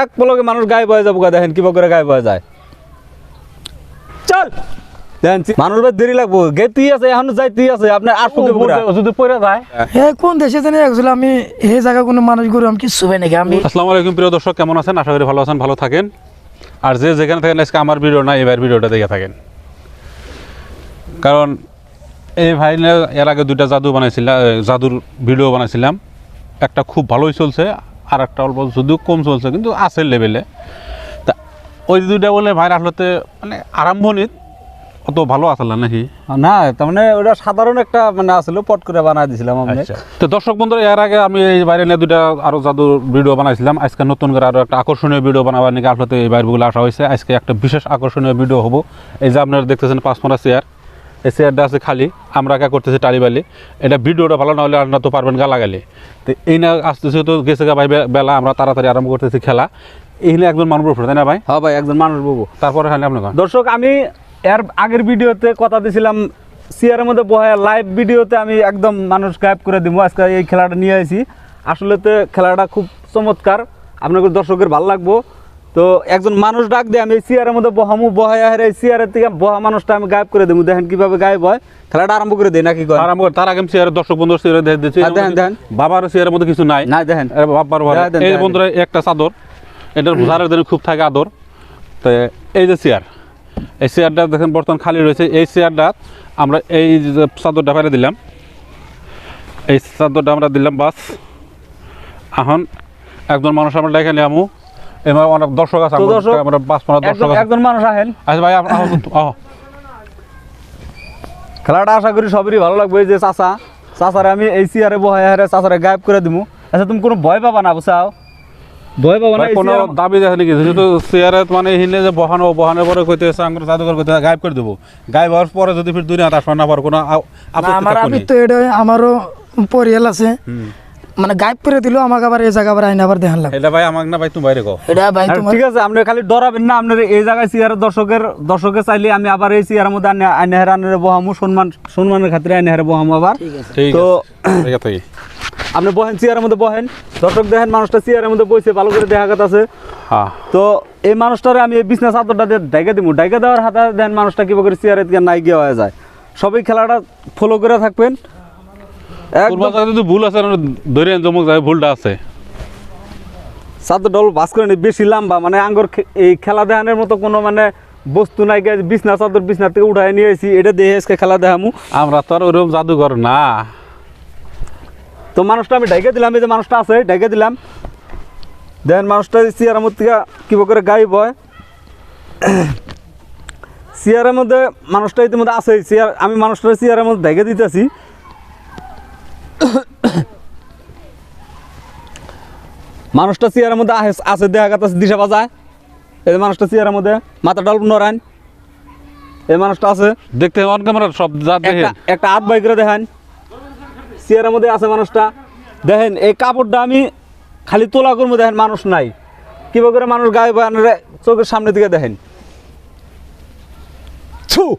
এক পলকে মানুষ গায়ে বয়ে যাব দেখেন কীভাবে করে গায়ে বয়ে যায়। চল। মানুষ দেরি লাগবো। গেতেই আছে এখন যাইতেই আছে আপনার আর ফুকে পুরা যদি পড়ে যায়। হে কোন দেশে জানি একজন আমি এই জায়গা কোনো মানুষ গরু আমি কিছু নাকি আমি আসসালামু আলাইকুম প্রিয় দর্শক কেমন আছেন? আশা করি ভালো আছেন ভালো থাকেন। আর যে যেখানে থাকেন আজকে আমার ভিডিও না এবার ভিডিওটা দেখে থাকেন। কারণ এই ভাই এর আগে দুইটা জাদু বানাইছিলাম জাদুর ভিডিও বানাইছিলাম। একটা খুব ভালোই চলছে আর একটা অল্প যদিও কম চলছে কিন্তু আছে লেভেলে তা ওই দুইটা বলে ভাইয়ের আসলে মানে আরম্ভণিত অত ভালো আসলে নাকি? না তার মানে ওটা সাধারণ একটা মানে আসলে পট করে বানাই দিছিলাম আমি। আচ্ছা। তো দর্শক বন্ধুরা এর আগে আমি এই বাইরে নিয়ে দুটা আরও জাদুর ভিডিও বানাইছিলাম। আজকে নতুন করে আরও একটা আকর্ষণীয় ভিডিও বানাবার নাকি আসলে এই বাইরগুলো আসা হয়েছে। আজকে একটা বিশেষ আকর্ষণীয় ভিডিও হব। এই যে আপনারা দেখতেছেন পাঁচমারা চেয়ার। এই চেয়ারটা আছে খালি আমরা কা করতেছি টালিবালি এটা ভিডিওটা ভালো না হলে আপনারা তো পারবেন গালাগালি তো এই না আসতেছে তো গেছে গা ভাই বেলা আমরা তাড়াতাড়ি আরম্ভ করতেছি খেলা। এইখানে একজন মানুষ উঠে তাই না ভাই? হ্যাঁ ভাই একজন মানুষ বলব তারপরে খালি আপনার দর্শক আমি এর আগের ভিডিওতে কথা দিছিলাম সিয়ারের মধ্যে বহায় লাইভ ভিডিওতে আমি একদম মানুষ গায়েব করে দিব। আজকে এই খেলাটা নিয়ে আসি আসলে তো খেলাটা খুব চমৎকার। আপনাদের দর্শকের ভালো লাগবো। তো একজন মানুষ ডাক দিয়ে আমি এই চেয়ারের মধ্যে বহামু বহায় হেরে এই চেয়ারের থেকে বহা মানুষটা আমি গায়েব করে দেবো। দেখেন কীভাবে গায়েব হয়। খেলাটা আরম্ভ করে দিই নাকি কয়? করে তার আগে আমি চেয়ারের দর্শক বন্ধুর চেয়ারে দেখে দিচ্ছি। হ্যাঁ, দেখেন, দেখেন। বাবার চেয়ারের মধ্যে কিছু নাই। না দেখেন। বাবার। দেয়া এই বন্ধুরা একটা চাদর। এটার ঝাড়ের দিনে খুব থাকে আদর। তো এই যে চেয়ার এই চেয়ারটা দেখেন বর্তমান খালি রয়েছে। এই চেয়ারটা আমরা এই যে চাদরটা ফেলে দিলাম। এই চাদরটা আমরা দিলাম বাস। এখন একজন মানুষ আমরা ডেকে নিয়ে আমু অনেক দর্শক আছে আমার- পাঁচ পনেরো দর্শক একজন মানুষ আহেন আচ্ছা ভাই আপনার আহ খেলাটা আশা করি সবারই ভালো লাগবে। যে চাচা চাচারে আমি এই বহায় হেরে চাচারে গায়েব করে দিব আচ্ছা তুমি কোনো ভয় পাবা না বুঝাও ভয় পাবা না কোনো দাবি দেখে নাকি? যেহেতু চেয়ারে মানে হিনে যে বহানো বহানোর পরে কইতে আমরা জাদুঘর কইতে গায়েব করে দেবো। গায়েব হওয়ার পরে যদি ফির দুনিয়া আসবে না পারো কোনো আমার আমি তো এটা আমারও পরিয়াল আছে। মানে গাইব করে দিল আমাকে আবার এই জায়গা আবার আইন আবার দেখান লাগবে। এটা ভাই আমাকে না ভাই তুমি বাইরে কও। এটা ভাই তোমার ঠিক আছে আপনি খালি ডরাবেন না আপনার এই জায়গায় চেয়ারের দর্শকের দর্শকে চাইলে আমি আবার এই চেয়ারের মধ্যে আনে আনে হেরে বহামু সম্মান সম্মানের খাতিরে আনে হেরে বহামু আবার। ঠিক তো আছে। ঠিক আছে আপনি বহেন চেয়ারের মধ্যে বহেন। দর্শক দেখেন মানুষটা চেয়ারের মধ্যে বসে ভালো করে দেখা কথা আছে হ্যাঁ তো এই মানুষটারে আমি এই বিজনেস আদরটা দিয়ে ডাইকে দিব ডাইকে দেওয়ার হাতে দেন মানুষটা কীভাবে করে চেয়ারের দিকে নাই গিয়ে হয়ে যায়। সবাই খেলাটা ফলো করে থাকবেন। যদি ভুল আছে ধরে জমক যায় ভুলটা আছে। ডল বাস করে নি বেশি লম্বা মানে আঙ্গর খে- এই খেলা দেখানোর মতো কোনো মানে বস্তু নাই বিছনা চাদর বিছনা থেকে উঠায় নিয়ে এটা আজকে খেলা দেখামু। আমরা তো আর ওরকম জাদুঘর না। তো মানুষটা আমি দিলাম এই যে মানুষটা আছে ডাইকে দিলাম। দেখেন মানুষটা চেয়ারের মধ্যে করে গাইব হয়। চেয়ারের মধ্যে মানুষটা ইতিমধ্যে আছে চেয়ার আমি মানুষটা চেয়ারের মধ্যে ডাইকে দিতেছি। মানুষটা চেয়ারের মধ্যে আহে- আছে দেখা গেছে দিশা বাজায় এই মানুষটা চেয়ারের মধ্যে মাথা ডাল নড়ান। এই মানুষটা আছে। দেখতে অন ক্যামেরা সব যা দেখে একটা হাত বাই করে দেখেন। চেয়ারের মধ্যে আছে মানুষটা। দেখেন এই কাপড়টা আমি খালি তোলা করব দেখেন মানুষ নাই। কীভাবে করে মানুষ গায়ে বানারে চোখের সামনে দিকে দেখেন। ছু!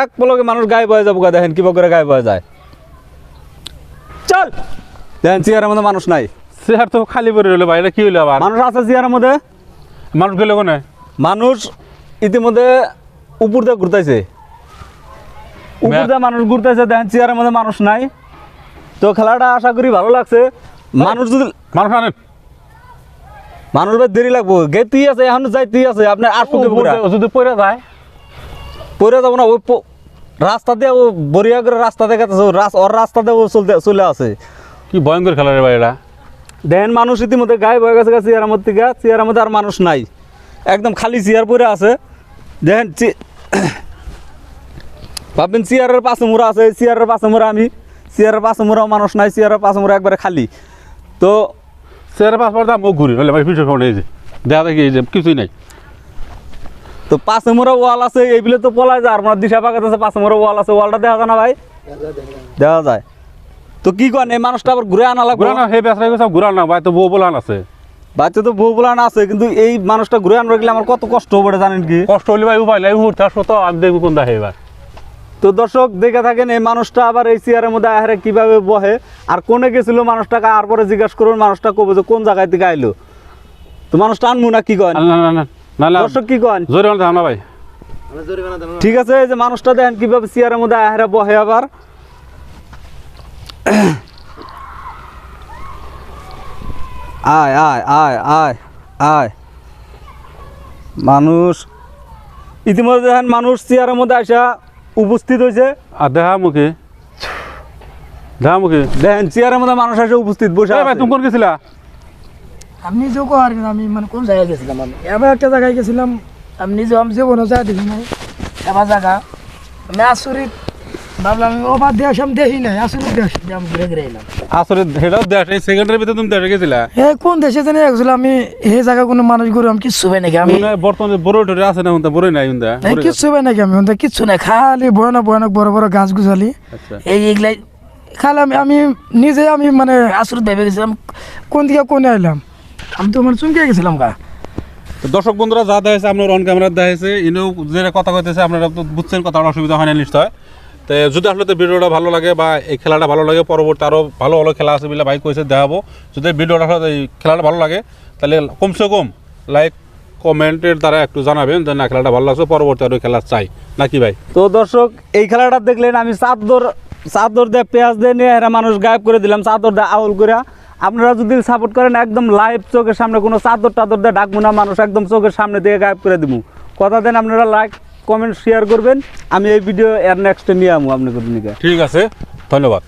এক পলকে মানুষ গায়ে বয়ে যাব গা দেখেন কীভাবে করে গায়ে বয়ে যায়। চল। দেখেন চেয়ারের মধ্যে মানুষ নাই। চেহার তো খালি পড়ে রইল ভাই এটা কি হইল আবার? মানুষ আছে চেয়ারের মধ্যে? মানুষ গেলে কোনে? মানুষ ইতিমধ্যে উপর দিয়ে ঘুরতেছে। উপর দিয়ে মানুষ ঘুরতেছে দেখেন চেয়ারের মধ্যে মানুষ নাই। তো খেলাটা আশা করি ভালো লাগছে। মানুষ যদি মানুষ আনেন মানুষ দেরি লাগবো। গেতেই আছে এখন যাইতেই আছে আপনার পুরা যদি পড়ে যায়। পরে যাব না ওই রাস্তা দিয়ে ও বরিয়া করে রাস্তা ও রাস- ওর রাস্তা দিয়ে ও চলতে চলে আসে। কি ভয়ঙ্কর খেলা রে ভাই এটা দেখেন মানুষ ইতিমধ্যে গায়ে বয়ে গেছে গা চেয়ারের মধ্যে থেকে চেয়ারের মধ্যে আর মানুষ নাই। একদম খালি চেয়ার পরে আছে। দেখেন ভাববেন চেয়ারের পাশে মোড়া আছে চেয়ারের পাশে মোড়া আমি। চেয়ারের পাশে মোড়াও মানুষ নাই চেয়ারের পাশে মোড়া একবারে খালি। তো চেহারা পাঁচ পর মুখ ঘুরি ভাই পিছনে ফোন এই যে। দেখা দেখি এই যে কিছুই নাই। তো পাঁচ মোড়া ওয়াল আছে এইগুলো তো পলায় যায় আর আমার দিশা পাকাত আছে পাঁচ মোড়া ওয়াল আছে ওয়ালটা দেখা যায় না ভাই? দেখা যায়। তো কি করেন এই মানুষটা আবার ঘুরে আনা লাগবে? ঘুরা না হে বেসরা গেছে ঘুরা না ভাই তো বউ বলান আছে বাচ্চা তো বউ বলান আছে কিন্তু এই মানুষটা ঘুরে আনবার গেলে আমার কত কষ্ট হবে জানেন কি? কষ্ট হলে ভাই উপায় নাই উঠতে আসব তো আমি দেখব কোন দেখে এবার। তো দর্শক দেখে থাকেন এই মানুষটা আবার এই চেয়ারের মধ্যে আহারে কীভাবে বহে আর কোনে গেছিল মানুষটাকে আর পরে জিজ্ঞাসা করুন মানুষটা কবে যে কোন জায়গায় থেকে আইলো। তো মানুষটা আনব না কি না না না না দর্শক কি কন? না ভাই। ঠিক আছে এই যে মানুষটা দেখেন কীভাবে চেয়ারের মধ্যে আহারে বহে আবার। আয় আয় আয় আয় আয়। মানুষ ইতিমধ্যে দেখেন মানুষ চেয়ারের মধ্যে আসা উপস্থিত হয়েছে। আর দেখা মুখে। দেখা মুখে। দেখেন চেয়ারের মধ্যে মানুষ এসে উপস্থিত বসে ভাই তুমি কোন গেছিলা? আমি নিজেও কো আর আমি মানে কোন জায়গায় গেছিলাম আমি। এবার একটা জায়গায় গেছিলাম আমি নিজেও আমি যা দেখি নাই। এবার জায়গা আমি আসরিত ভাবলাম আমি ওবার দেশ আমি দেখি নাই আসরিত দেশ আমি ঘুরে ঘুরে এলাম। আসলে সেটাও দেশ এই সেকেন্ডের ভিতরে তুমি দেশে গেছিলা? এ কোন দেশে জানি গেছিল আমি এই জায়গা কোনো মানুষ গরু আমি কিচ্ছু হবে নাকি আমি মনে বর্তমানে বড় টরে আছে না হুন্দা বড় নাই হুন্দা কিচ্ছু হবে নাকি আমি ওদের কিচ্ছু নাই খালি ভয়ানক ভয়ানক বড় বড় গাছ গুছালি। আচ্ছা। এই এগুলাই খালি আমি আমি নিজে আমি মানে আসরিত ভেবে গেছিলাম কোন দিকে কোনে আইলাম? আমি তো মানে চমকে গেছিলাম গা। দর্শক বন্ধুরা যা দেখাইছে আপনার অন ক্যামেরা দেখাইছে ইনেও যে কথা কইতেছে আপনারা তো বুঝছেন কথা অসুবিধা হয় না নিশ্চয়। তো যদি আসলে তো ভিডিওটা ভালো লাগে বা এই খেলাটা ভালো লাগে পরবর্তী আরও ভালো ভালো খেলা আছে বলে ভাই কইছে দেখাবো। যদি ভিডিওটা আসলে এই খেলাটা ভালো লাগে তাহলে কমসে কম লাইক কমেন্টের দ্বারা একটু জানাবেন যে না খেলাটা ভালো লাগছে পরবর্তী আরও খেলা চাই। নাকি ভাই? তো দর্শক এই খেলাটা দেখলেন আমি চাদর চাদর দিয়ে পেঁয়াজ দিয়ে নিয়ে এরা মানুষ গায়েব করে দিলাম চাদর দিয়ে আউল করে আপনারা যদি সাপোর্ট করেন, একদম লাইভ চোখের সামনে কোনো চাদর টাদর দিয়ে ডাকবো না, মানুষ একদম চোখের সামনে দিয়ে গায়েব করে দিব। কথা দেন, আপনারা লাইক কমেন্ট শেয়ার করবেন। আমি এই ভিডিও এর নেক্সটে নিয়ে আমি আপনাদের ঠিক আছে, ধন্যবাদ।